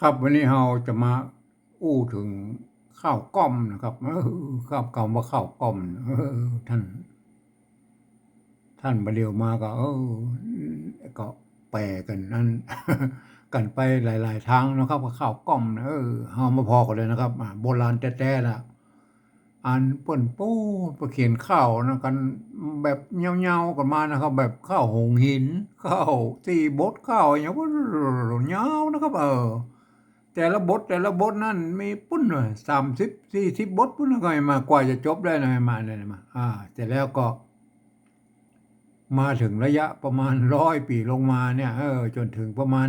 ครับวันนี้เราจะมาอู้ถึงข้าวกล้อมนะครับเออข้าวกล้อมว่าข้าวกล้อมเออท่าน ท่านมาเดียวมาก็ เออก็แปลกันนั่นกันไปหลาย ๆ ทางนะครับว่าข้าวกล้อมเออเฮามาพอกันเลยนะครับโบราณแท้ๆล่ะอันเปิ้นปู้ไปเขียนข้าวนะกันแบบเงาๆกันมานะครับ แบบข้าวหงหินข้าวตีบดข้าวอย่างว่าเงานะครับ เออ แต่ละบทแต่ละบทนั่นมีปุ้นเลยสามสิบสี่สิบบทปุ้นก็มากว่าจะจบได้นะให้มาเนี่ยมาอ่าแต่แล้วก็ มาถึงระยะประมาณร้อยปีลงมาเนี่ยเออจนถึงประมาณ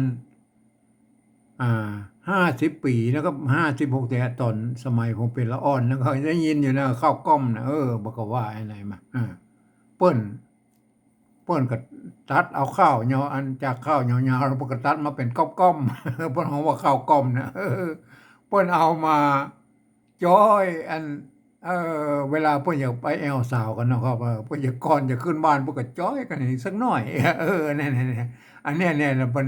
อ่าห้าสิบปีนะครับห้าสิบหกแต่ตอนสมัยผมเป็นละอ่อนนะก็ได้ยินอยู่นะข้าวกล้อมนะเออบอกว่าอะไรมาอ่าเปิ้นเปิ้นก็ ตัดเอาข้าวเหนียวอันจากข้าวเหนียวๆแล้วเปิ้นก็ตัดมาเป็นก้อมๆเปิ้นเฮาว่าข้าวกล้อมนะเออเปิ้นเอามาจ้อยอันเออเวลาเปิ้นอยากไปแอวสาวกันเนาะครับเออเปิ้นอยากก่อนจะขึ้นบ้านเปิ้นก็จ้อยกันสักหน่อย เออเนี่ยๆๆอันเนี้ยเนี่ยมัน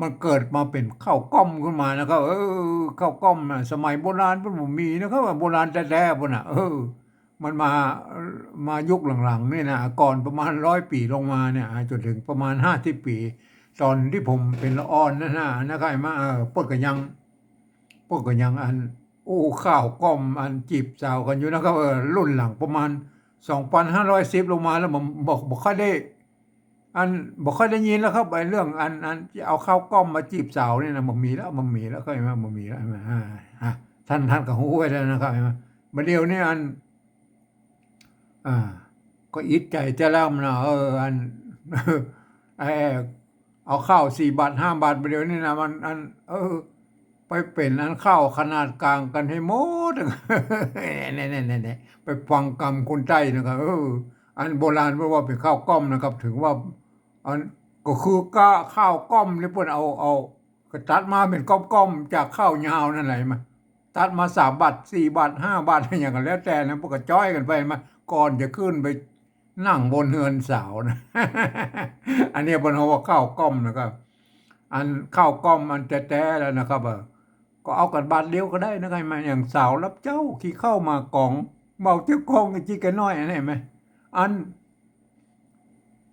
มันเกิดมาเป็นข้าวกล้อมขึ้นมานะครับ เออข้าวกล้อมนะสมัยโบราณเพิ่นบ่มีนะครับว่าโบราณแท้ๆพุ่นน่ะเออ มันมามายุคหลังๆนี่นะก่อนประมาณร้อยปีลงมาเนี่ยจนถึงประมาณห้าสิบปี ตอนที่ผมเป็นละอ่อนนั่นนะนะครับมาเออเปิ้นก็ยังเปิ้นยังอันโอ้ข้าวกล้อมอันจีบสาวกันอยู่นะครับรุ่นหลังประมาณ2,510ลงมาแล้วผมบอกบ่ค่อยได้ อันบ่ค่อยได้ยินแล้วครับไอ้เรื่องอันอันที่เอาข้าวกล้อมมาจีบสาวเนี่ยนะบ่มีแล้วบ่มีแล้วก็เห็นว่าบ่มีแล้วอ่าอ่าท่านท่านก็ฮู้ไว้แล้วนะครับเห็นไหมบัดเดี๋ยวนี้อัน อ่า ก็อิดใจจะแล้วมันะเอออันไอเอาข้าวสี่บาทห้าบาทไปเดี๋ยวนี้นะมันอัน เออ ไปเป็นอันข้าวขนาดกลางกันให้หมดเนี่ยเนี่ยเนี่ยเนี่ยไปฟังกรรมคนใต้นะครับเออ อันโบราณว่าเป็นข้าวก้อมนะครับ ถึงว่าอันก็คือก้าข้าวก้อมนี่เพิ่นเอาเอาก็ตัดมาเป็นก้อมๆจากข้าวยาวนั่นแหละมาตัดมาสามบาทสี่บาทห้าบาทอะไรอย่างกันแล้วแต่นะพวกก็จ้อยกันไปมาก่อนจะขึ้นไปนั่งบนเฮือนเสาวนะ อันนี้บนหัวข้าวกล้อมนะครับ อันข้าวกล้อมอันแท้ๆแล้วนะครับก็เอากันบาทเดียวก็ได้นะครับมาอย่างสาวรับเจ้าขี่เข้ามากองเบาเจ้ากองกันจีกันน้อยอันนี้เห็นไหมอัน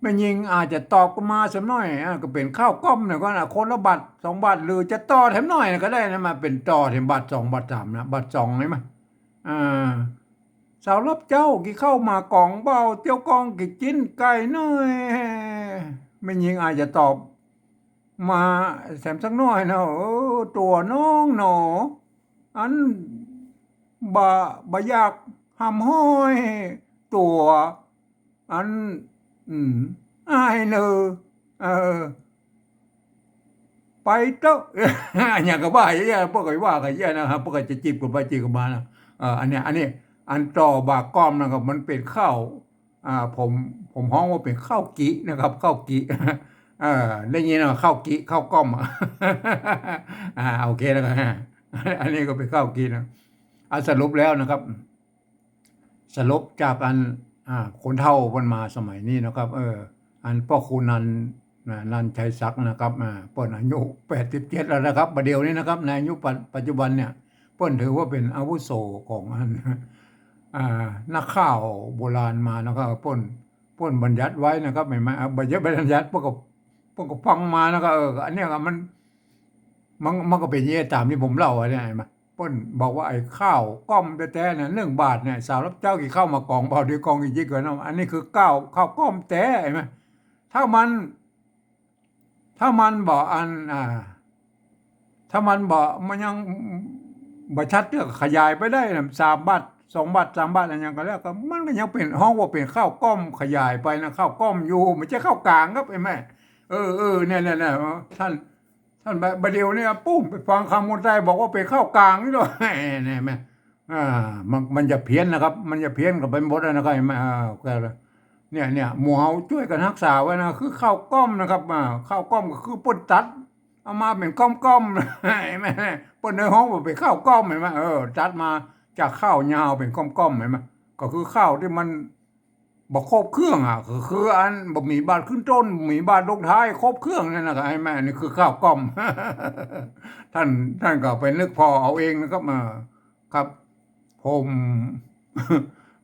แม่ยิงอาจจะตอบก็มาสักหน่อยอะก็เป็นข้าวกล้อมเนี่ยก็นะคนละบาทสองบาทหรือจะต่อแถมหน่อยก็ได้นะมาเป็นต่อแถมบาทสองบาทสามนะบาทสองเลยไหมอ่า สาวรับเจ้ากี่เข้ามากองเบาเจ้ากองกี่จิ้นไก่น้อยไม่ยิงอาจจะตอบ มาแสมสักหน่อยนะเออตัวน้องหนอ อันบะบะยากหำห้อย ตัว อัน อืมอายเนอเออไปเต้าอย่างกับว่าอย่างนี้พวกไอ้ว่ากันเงี้ยนะครับพวกไอ้จะจีบกันไปจีบกันมานะเอออันเนี้ยอันนี้ อันต่อบากก้อมนะครับ มันเป็นข้าวอ่าผมผมฮ้องว่าเป็นข้าวกินะครับข้าวกิเออได้ยินว่าข้าวกิข้าวก้อมอะอ่าโอเคแล้วกันอันนี้ก็เป็นข้าวกินะอันสรุปแล้วนะครับ สรุปจากอันอ่าคนเฒ่ามันมาสมัยนี้นะครับ เออ อันพ่อครูนันนันชัยศักดิ์นะครับอ่าเปิ้นอายุ87แล้วนะครับประเดี๋ยวนี้นะครับในอายุปัจจุบันเนี่ยเปิ้นถือว่าเป็นอาวุโสของอัน นักข่าวโบราณมานะครับเปิ้นเปิ้นบัญญัติไว้นะครับไม่ไม่บัญญัติบัญญัติพวกก็พวกก็ฟังมานะครับเอออันนี้มันมันมันก็เป็นอย่ตามที่ผมเล่าไว้เนี่ยเห็นไหมเปิ้นบอกว่าไอ้ข้าวก้อมแท้ๆเนี่ยหนึ่งบาทเนี่ยสาวรับเจ้ากี่ข้าวมากองเบาด้วกองอีกยิ่งกว่านั้นอันนี้คือข้าวข้าวก้อมแท้เห็นไหมถ้ามัน ถ้ามันบอกอันอ่า ถ้ามันบอกมันยังบ่ชัดเรื่องขยายไปได้นะสามบาท สองบาทสามบาทอะไรอย่างก็แล้วก็มันก็ยังเป็นห้องว่าเป็นข้าวกล้อมขยายไปนะข้าวกล้อมอยู่ไม่ใช่ข้าวกลางครับไอ้แม่เออเออเนี่ยเนี่ยเนี่ยท่านท่านบดเดียวเนี่ยปุ้มไปฟังคำคนใต้บอกว่าเป็นข้าวกลางนี่ด้วยเนี่ยแม่อ่ามันมันจะเพี้ยนนะครับ มันจะเพี้ยนกับไปหมดเลยนะครับไอ้แม่อ่าก็เนี่ยเนี่ยหมูเฮาช่วยกันรักษาไว้นะคือข้าวกล้อมนะครับอ่าข้าวกล้อมก็คือป่นตัดเอามาเป็นก้อมๆเห็นไหมเปิ้นในห้องบอกเป็นข้าวก้อมเห็นไหมเออจัดมา จากข้าวยาวเป็นก้อมๆเห็นไหมก็คือข้าวที่มันบ่ครบเครื่องอะก็คืออันบ่มีบาดขึ้นต้นบ่มีบาดลงท้ายครบเครื่องนั่นนะครับไอ้แม่นี่คือข้าวกล้อม ท่านท่านก็ไปนึกพอเอาเองนะครับมาครับ ผม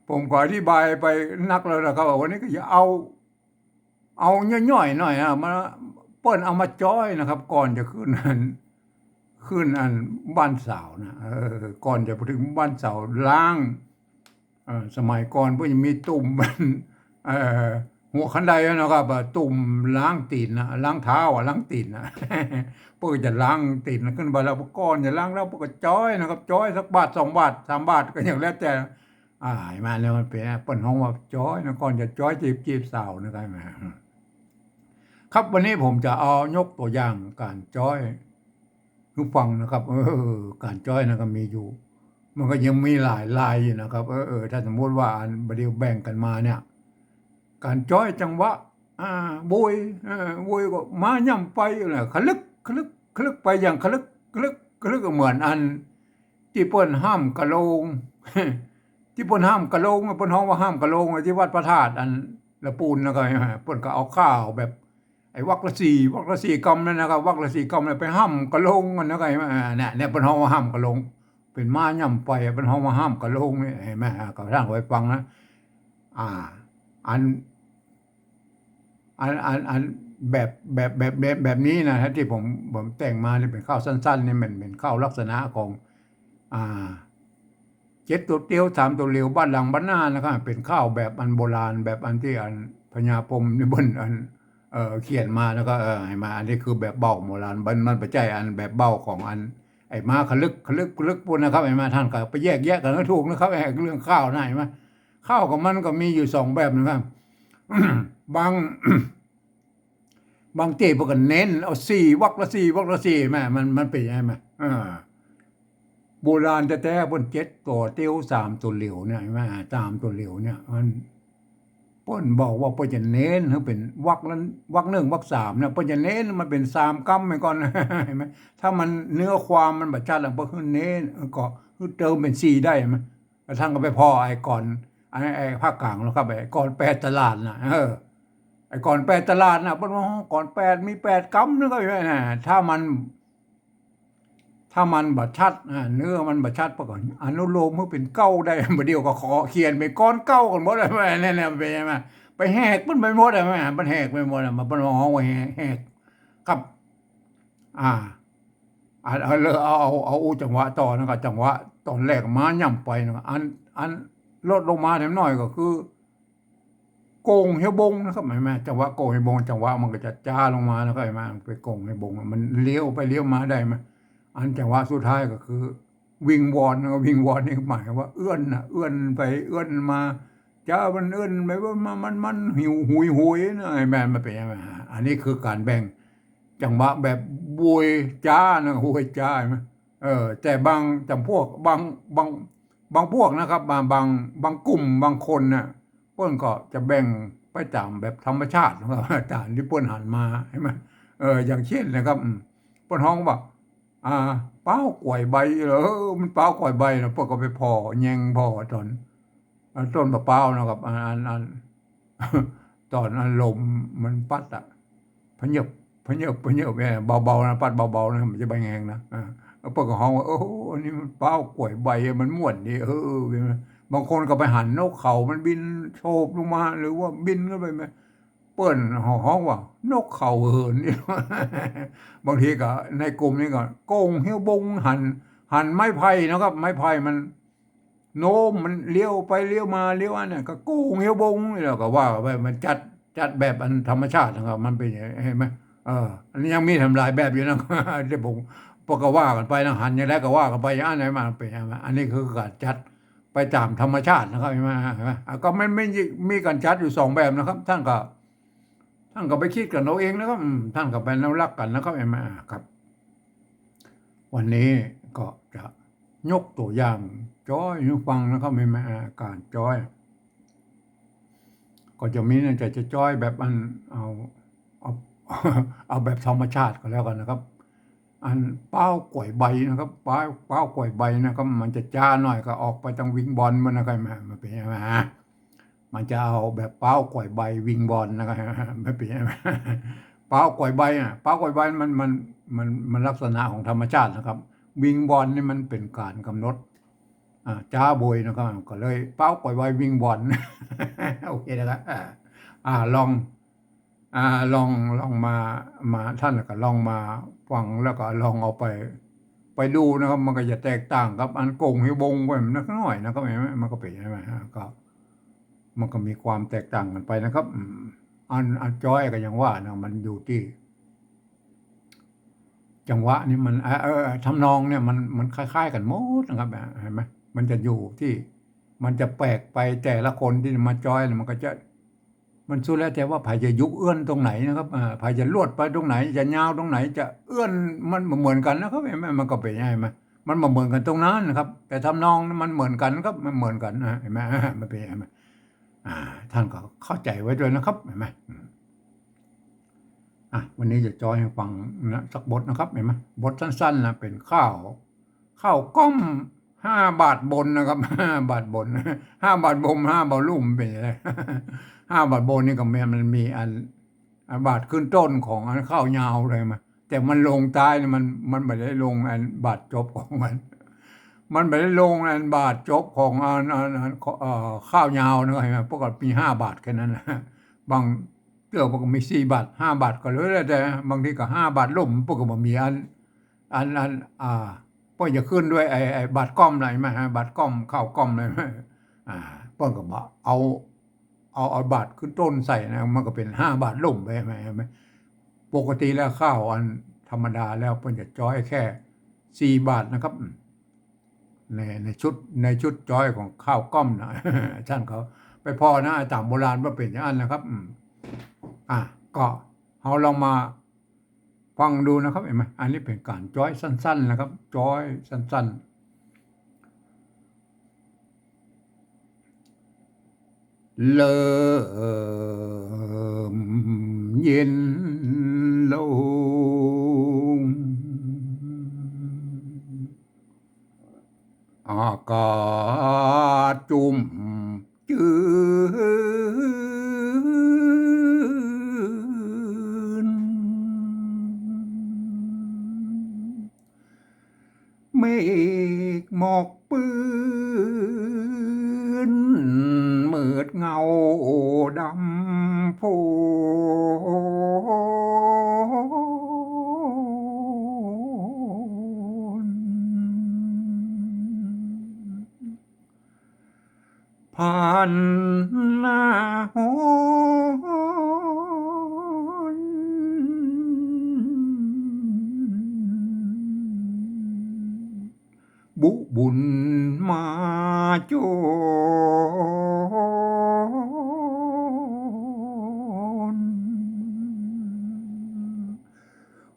ผมก็อธิบายไปนักแล้วนะครับวันนี้ก็จะเอา เอาย่อยๆหน่อยนะมาเปิ้นเอามาจ้อยนะครับ ก่อนจะขึ้นอัน ขึ้นอันบ้านเสาวนะก่อนจะไปถึงบ้านเสาวล้างสมัยก่อนเพิ่นจะมีตุ่มมันหัวคันไดนะครับตุ่มล้างตีนนะล้างเท้าอะล้างตีนนะเพื่อจะล้างตีนขึ้นไปแล้วก่อนจะล้างแล้วเพื่อก็จ้อยนะครับจ้อยสักบาทสองบาทสามบาทก็อย่างแล้วแต่อ่าเห็นมาแล้วมันเป็นเปิ้นห้องว่าจ้อยนะก่อนจะจ้อยจีบจีบสาวนะครับครับวันนี้ผมจะเอายกตัวอย่างการจ้อย ให้ฟังนะครับ เออ การจ้อยนะก็มีอยู่ มันก็ยังมีหลายลายอยู่นะครับ เออเออถ้าสมมติว่าอันบเดียวแบ่งกันมาเนี่ย การจ้อยจังหวะอ่าบุยเออบุยก็มาย่ำไปแหละคลึกคลึกคลึกไปอย่างคลึกคลึกคลึกก็เหมือนอันที่เปิ้นห้ามกระโลงที่เปิ้นห้ามกระโลงเปิ้นฮ้องว่าห้ามกระโลงที่วัดพระธาตุอันละปูนนะครับเปิ้นก็เอาข้าวแบบ ไอ้วักละสี่วักละสี่กำนั่นนะครับวักละสี่กำเนี่ยไปห้ามกะลงมันนะครับเนี่ยเนี่ยเปิ้นฮ้องว่าห้ามกะลง เป็นมาย่ำไปเปิ้นฮ้องว่าห้ามกะลงนี่เห็นไหมก็ท่านไว้ฟังนะอ่า อันอันอันอันแบบแบบแบบแบบแบบนี้นะฮะที่ผมผมแต่งมาเนี่ยเป็นข้าวสั้นๆเนี่ยมันเป็นข้าวลักษณะของ อ่าเจ็ดตัวเตียวสามตัวเหลียวบ้านหลังบ้านหน้านะครับเป็นข้าวแบบอันโบราณแบบอันที่อันพญาพรหมนิบนอัน เออเขียนมาแล้วก็เออให้มาอันนี้คือแบบเบ้าโบราณมันมันประใจอันแบบเบ้าของอัน ไอ้มาขลึกขลึกขลึกพวกนนะครับไอ้มาท่านก็ไปแยกแยะกันก็ถูกนะครับไอ้เรื่องข้าวนะเห็นไหมข้าวของมันก็มีอยู่สองแบบนะครับบางบางเจ้พวกกันเน้นเอาสี่วักละสี่วักละสี่แม่มันมันเป็นยังไงแม่อ่าโบราณแต่แต่บนเจ็ดตัวเตี้ยวสามตัวเหลียวเนี่ยแม่สามตัวเหลียวเนี่ยมัน ป้นบอกว่าป้นจะเน้นให้เป็นวักนั้นวักหนึ่งวักสามเนี่ยป้นจะเน้นมันเป็นสามกัมไปก่อนเห็นไหมถ้ามันเนื้อความมันบัดชัดแล้วก็คือเน้นก็คือเติมเป็นสี่ได้ไหมกระทั่งก็ไปพอไอ้ก่อนไอ้ไอ้ภาคกลางแล้วครับไอ้ก่อนแปดตลาดนะเออไอ้ก่อนแปดตลาดนะป้นว่าก่อนแปดมีแปดกำนึกก็อยู่นะถ้ามัน ถ้ามันบัดชัดเนื้อมันบัดชัดปะก่อนอนุโลมเมื่อเป็นเก้าได้บ่เดียวก็ขอเขียนเป็นก้อนเก้ากันหมดเลยแม่แน่ๆเป็นยังไงไปแหกมันไปหมดเลยแม่มันแหกไปหมดอะมันเป็นห้องไว้แหกครับ อ่าอันเอาเอาเอาเอาอาจังหวะต่อนะครับจังหวะตอนแรกมาย่ำไปนะอันอันลดลงมาแถมหน่อยก็คือ โกงเฮบงนะครับห็นไหมจังหวะโกงเฮบงจังหวะมันก็จะจ้าลงมาแล้วก็เห็นไหมไปโกงเฮบงมันเลี้ยวไปเลี้ยวมาได้ไหม อันจังหวะสุดท้ายก็คือ วิงวอนนะวิงวอนนี่หมายว่าเอื้อนนะเอื้อนไปเอื้อนมาจ้ามันเอื้อนไปว่ามันมันมันหิวหุยหุยนะไอ้แม่มันเป็นยังไงอันนี้คือการแบ่งจังหวะแบบบุยจ้านะหุยจ้าใช่ไหมเออ แต่บางจำพวกบางบางบางพวกนะครับ บางบางบางกลุ่มบางคนน่ะเปิ้นก็จะแบ่งไปตามแบบธรรมชาตินะครับตามที่เปิ้นหันมาใช่ไหมเอออย่างเช่นนะครับอืมเปิ้นฮ้องว่า อ่าเป้ากล้วยใบเหรอมันเป้ากล้วยใบนะเปิ้นก็ไปพอแยงพอตอนอันต้นมะพร้านะครับอันอันอันตอนอันลมมันปัดอะพะเยบพะเยบพะเยบเนี่ยเบาๆนะปัดเบาๆนะมันจะใบแงงนะอ่าแล้วเปิ้นก็ฮ้องว่าโอ้อันนี้มันเป้ากล้วยใบมันม่วนดีเออเออเป็นไงบางคนก็ไปหันนกเขามันบินโฉบลงมา หรือว่าบินขึ้นไปไหม เปิ้นห้องว่านกเขาเหินนี่บางทีก็ในกลุ่มนี้ก็โกงเฮี้ยวบงหันหันไม้ไผ่นะครับ ไม้ไผ่มัน โน้มมันเลี้ยวไปเลี้ยวมาเลี้ยวอันเนี่ยก็โกงเฮี้ยวบงนี่แหละก็ว่าไปมันจัดจัดแบบอันธรรมชาตินะครับ มันเป็นอย่างนี้เห็นไหมเอออันนี้ยังมีทำลายแบบอยู่นะเดี๋ยวผมพก็ว่ากันไปนะหันอย่างไรก็ว่ากันไปอย่างนั้นมาเป็นอย่างนั้อันนี้คือการจัดไปตามธรรมชาตินะครับเห็นไหมเห็นไหมอะก็ไม่ไม่มีการจัดอยู่สองแบบนะครับ ท่านก็ ท่านก็ไปคิดกันเอาเองนะครับท่านก็ไปนรักกันนะครับเห็มอะครับ วันนี้ก็จะยกตัวอย่างจ้อยฟังนะครับเห็มอะการจ้อย ก็จะมีนะจะจะจ้อยแบบอันเอาเอาเอาแบบธรรมชาติก็แล้วกันนะครับ อันเป้ากลวยใบนะครับ เป้าเป้ากลวยใบนะครับ มันจะจ้าหน่อยก็ออกไปทางวิงบอลมันนะครับมามันเป็นยังไงฮะ มันจะเอาแบบเป้ากล้วยใบวิงบอลนะครับไม่เป็นยังไงเป้ากล้วยใบอะเป้ากล้วยใบมันมันมันมันลักษณะของธรรมชาตินะครับ วิงบอลนี่มันเป็นการกำหนดอ่าจ้าบยนะครับก็เลย เป้าปล่อยไว้วิงบอลโอเคนะครับอ่าลองอ่าลองลองมามาท่านก็ลองมาฟังแล้วก็ลองเอาไป ไปดูนะครับ มันก็จะแตกต่างกับอันโกงให้วงไว้นักหน่อยนะครับเห็นไมมันก็เป็นใช่ไหมฮะก็ มันก็มีความแตกต่างกันไปนะครับอันอันจอยก็ยังว่านะมันอยู่ที่ จังหวะนี่มันเออทำนองเนี่ยมันมันคล้าย ๆ กันหมดนะครับเห็นไหมมันจะอยู่ที่ มันจะแปลกไปแต่ละคนที่มาจอยมันก็จะ มันสุดแล้วแต่ว่าไผจะยุกเอื้อนตรงไหนนะครับอ่าไผจะลวดไปตรงไหน จะยาวตรงไหน จะเอื้อนมันเหมือนกันนะครับเห็นไหมมันก็เป็นยังไงไหมมันเหมือนกันตรงนั้นนะครับ แต่ทำนองมันเหมือนกันครับมันเหมือนกันนะเห็นไหมมันเป็นยังไงไหม ท่านก็เข้าใจไว้ด้วยนะครับเห็นไหมอะวันนี้จะจอยให้ฟังนะสักบทนะครับเห็นไหมบทสั้นๆนะเป็นข้าวข้าวกล้มห้าบาทบนนะครับห้าบาทบนห้าบาทบมห้าบาทลุ่มเป็นยังไงห้าบาทบนนี่ก็แม่นมันมีอันอันบาทขึ้นต้นของอันข้าวยาวเลยมาแต่มันลงใต้นี่มันมันไม่ได้ลงอันบาทจบของมัน มันไม่ได้ลงอันบาทจบของอันอันอันข้าวยาวนะเห็นไหมปกติมีห้าบาทแค่นั้นนะบางเตือมันก็มีสี่บาทห้าบาทก็เลยแต่บางทีก็ห้าบาทล่มปกติมันมีอันอันอันอ่าป้อจะขึ้นด้วยไอ้ไอ้บาทก้อมอะไรไหมฮะบาทก้อมข้าวก้อมอะไรไหมอ่าป้อนก็บอกเอา เอาเอาบาทขึ้นต้นใส่นะมันก็เป็นห้าบาทล่มไปไหมไหมปกติแล้วข้าวอันธรรมดาแล้วเพิ่นจะจอยแค่สี่บาทนะครับ ในในชุดในชุดจอยของข้าวก้อมนะท่านเขาไปพอนะตามโบราณว่าเป็นอย่างนั้นนะครับ อืมอะก็เราลองมาฟังดูนะครับเห็นไหมอันนี้เป็นการจอยสั้น ๆ นะครับจอยสั้น ๆเริ่มเย็นลง อากาศจุ่มจืนเมฆหมอกปืนมืดเงาดำโพ ผ่านหน้าหอนบุบุญมาโจร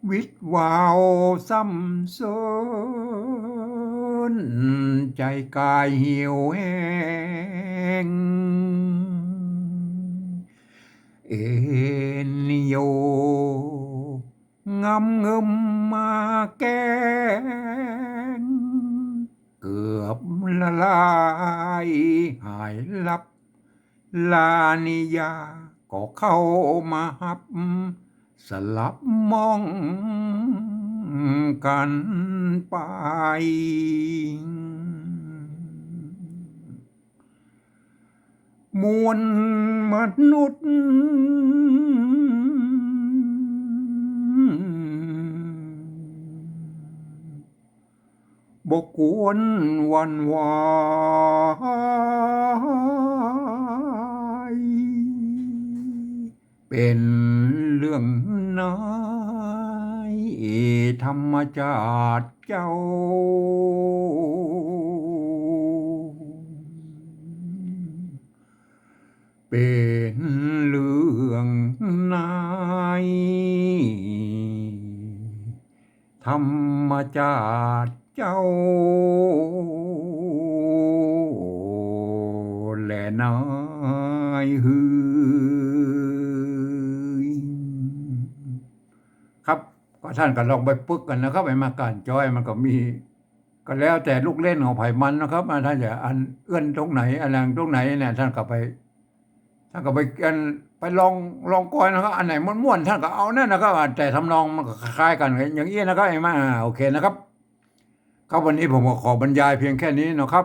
วิตวาวซ้ำซ้อนใจกายเหี่ยวแห้ง เอ็นโยงำเงิมมาแกง เกือบละลายหายลับ ลานิยาก็เข้ามาหับ สลับมองกันไป มวลมนุษย์ บกวนวันไหวายเป็นเรื่องนายธรรมจาติเจ้า เป็นเรื่องนายธรรมจาติเจ้า และนายฮือครับก็ท่านก็ลองไปปึกกันนะครับไอ้มาการจอยมันก็มีก็แล้วแต่ลูกเล่นของไผ่มันนะครับอ่าท่านจะอันเอื้อนตรงไหนอันแรงตรงไหนเนี่ยท่านก็ไป ท่านก็ไปกันไปลองลองกอยนะครับ อันไหนม้วนๆท่านก็เอานั่นนะครับแต่ทำนองมันก็คล้ายกันอย่างนี้นะครับไอ้มาโอเคนะครับครับวันนี้ผมก็ขอบรรยายเพียงแค่นี้นะครับ